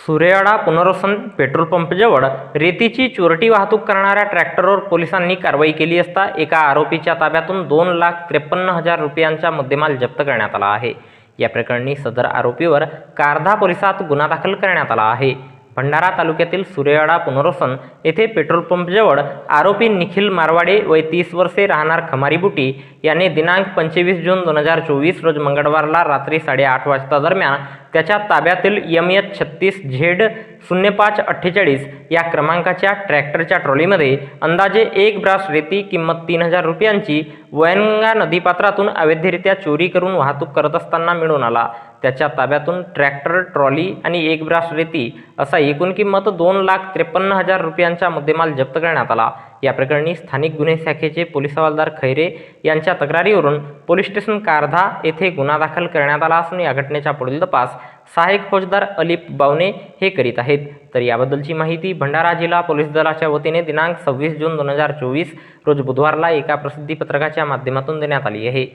सुरेवाडा पुनर्वसन पेट्रोल पंपजवळ रेतीची चोरटी वाहतूक करणाऱ्या ट्रॅक्टरवर पोलिसांनी कारवाई केली असता एका आरोपीच्या ताब्यातून दोन लाख त्रेपन्न हजार रुपयांचा मुद्देमाल जप्त करण्यात आला आहे. या प्रकरणी सदर आरोपीवर कारधा पोलिसात गुन्हा दाखल करण्यात आला आहे. भंडारा तालुक्यातील सुरेवाडा पुनर्वसन येथे पेट्रोल पंपजवळ आरोपी निखिल मारवाडे वय तीस वर्षे राहणार खमारीबुटी याने दिनांक पंचवीस जून दोन हजार चोवीस रोज मंगळवारला रात्री साडेआठ वाजता दरम्यान त्याच्या ताब्यातील यम एच छत्तीस झेड शून्य पाच अठ्ठेचाळीस या क्रमांकाच्या ट्रॅक्टरच्या ट्रॉलीमध्ये अंदाजे एक ब्रास रेती किंमत तीन हजार रुपयांची वैनगंगा नदीपात्रातून अवैधरित्या चोरी करून वाहतूक करत असताना मिळून आला. त्याच्या ताब्यातून ट्रॅक्टर ट्रॉली आणि एक ब्रास रेती असा एकूण किंमत दोन लाख त्रेपन्न हजार रुपयांचा मुद्देमाल जप्त करण्यात आला. या प्रकरणी स्थानिक गुन्हे शाखेचे पोलीस हवालदार खैरे यांच्या तक्रारीवरून पोलीस स्टेशन कारधा येथे गुन्हा दाखल करण्यात आला असून या घटनेचा पुढील तपास सहाय्यक फौजदार अलिप बावने हे करीत आहेत. तर याबद्दलची माहिती भंडारा जिल्हा पोलीस दलाच्या वतीने दिनांक सव्वीस जून दोन हजार चोवीस रोज बुधवारला एका प्रसिद्धीपत्रकाच्या माध्यमातून देण्यात आली आहे.